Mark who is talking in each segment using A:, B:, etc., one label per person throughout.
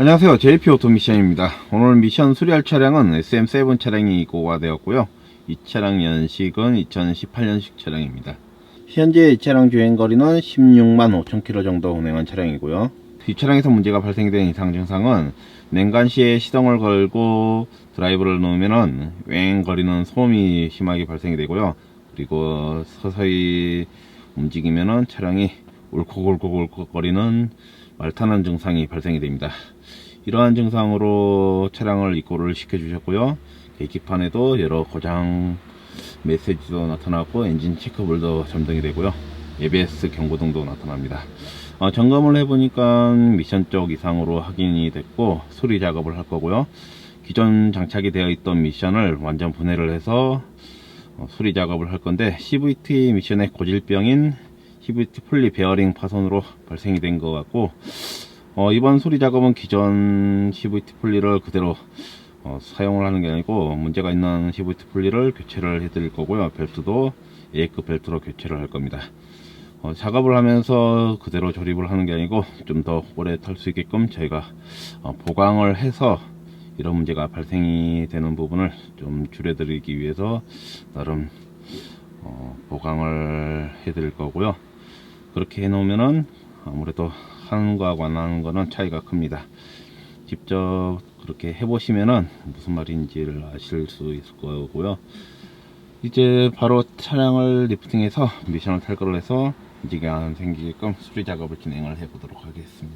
A: 안녕하세요. JP 오토 미션입니다. 오늘 미션 수리할 차량은 SM7 차량이 고가 되었고요. 이 차량 연식은 2018년식 차량입니다. 현재 이 차량 주행거리는 16만 5천 킬로 정도 운행한 차량이고요. 이 차량에서 문제가 발생된 이상 증상은 냉간 시에 시동을 걸고 드라이브를 놓으면 은 웽 거리는 소음이 심하게 발생이 되고요. 그리고 서서히 움직이면은 차량이 울컥울컥울컥 거리는 말타는 증상이 발생이 됩니다. 이러한 증상으로 차량을 입고를 시켜 주셨고요. 계기판에도 여러 고장 메시지도 나타났고 엔진 체크볼도 점등이 되고요. ABS 경고등도 나타납니다. 어, 점검을 해보니까 미션 쪽 이상으로 확인이 됐고 수리 작업을 할 거고요. 기존 장착이 되어 있던 미션을 완전 분해를 해서 어, 수리 작업을 할 건데 CVT 미션의 고질병인 CVT 풀리 베어링 파손으로 발생이 된 것 같고 어, 이번 수리 작업은 기존 CVT 풀리를 그대로 어, 사용을 하는 게 아니고 문제가 있는 CVT 풀리를 교체를 해드릴 거고요. 벨트도 A급 벨트로 교체를 할 겁니다. 어, 작업을 하면서 그대로 조립을 하는 게 아니고 좀 더 오래 탈 수 있게끔 저희가 어, 보강을 해서 이런 문제가 발생이 되는 부분을 좀 줄여드리기 위해서 나름 어, 보강을 해드릴 거고요. 그렇게 해 놓으면은 아무래도 하는 거하고 안 하는 거는 차이가 큽니다. 직접 그렇게 해 보시면은 무슨 말인지를 아실 수 있을 거고요. 이제 바로 차량을 리프팅해서 미션을 탈 거로 해서 문제가 안 생기게끔 수리 작업을 진행을 해 보도록 하겠습니다.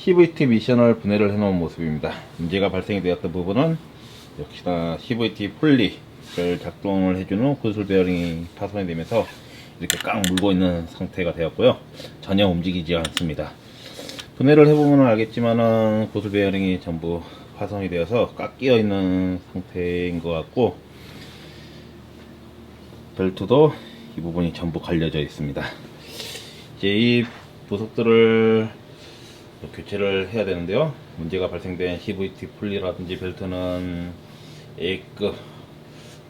A: CVT 미션을 분해를 해 놓은 모습입니다. 문제가 발생이 되었던 부분은 역시나 CVT 풀리를 작동을 해주는 구슬 베어링이 파손이 되면서 이렇게 꽉 물고 있는 상태가 되었고요. 전혀 움직이지 않습니다. 분해를 해보면 알겠지만은 구슬 베어링이 전부 파손이 되어서 꽉 끼어 있는 상태인 것 같고 벨트도 이 부분이 전부 갈려져 있습니다. 이제 이 부속들을 교체를 해야 되는데요. 문제가 발생된 CVT 풀리라든지 벨트는 A급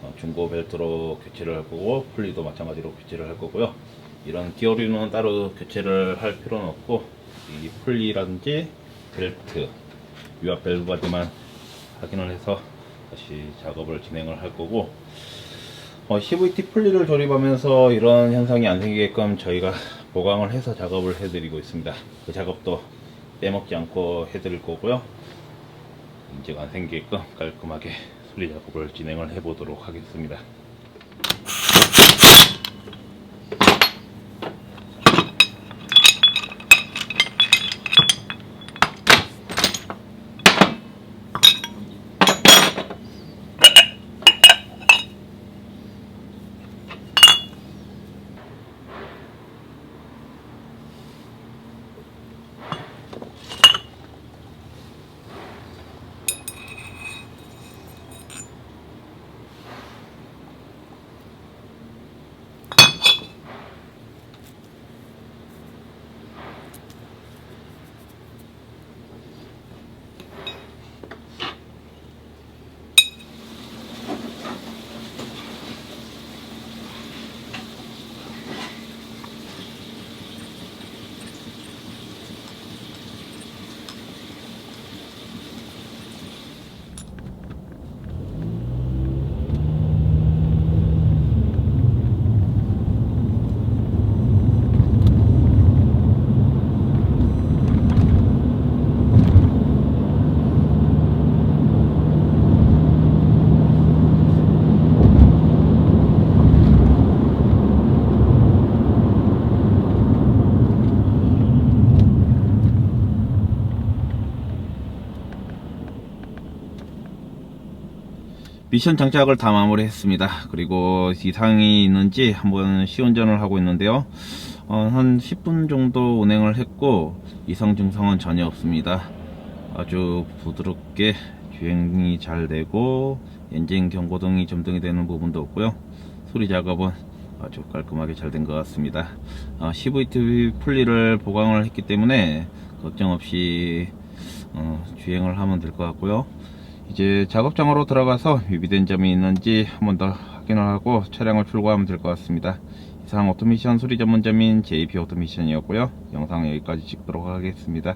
A: 어, 중고 벨트로 교체를 할 거고 풀리도 마찬가지로 교체를 할 거고요. 이런 기어류는 따로 교체를 할 필요는 없고 이 풀리라든지 벨트 유압 밸브 바디만 확인을 해서 다시 작업을 진행을 할 거고 어, CVT 풀리를 조립하면서 이런 현상이 안 생기게끔 저희가 보강을 해서 작업을 해드리고 있습니다. 그 작업도 빼먹지 않고 해드릴 거고요. 문제가 안 생기게끔 깔끔하게 수리 작업을 진행을 해보도록 하겠습니다. 미션 장착을 다 마무리했습니다. 그리고 이상이 있는지 한번 시운전을 하고 있는데요. 어, 한 10분 정도 운행을 했고 이상 증상은 전혀 없습니다. 아주 부드럽게 주행이 잘 되고 엔진 경고등이 점등이 되는 부분도 없고요. 소리 작업은 아주 깔끔하게 잘 된 것 같습니다. 어, CVT 풀리를 보강을 했기 때문에 걱정 없이 어, 주행을 하면 될 것 같고요. 이제 작업장으로 들어가서 유비된 점이 있는지 한번 더 확인을 하고 차량을 출고하면 될 것 같습니다. 이상 오토미션 수리 전문점인 JP 오토미션이었고요. 영상 여기까지 찍도록 하겠습니다.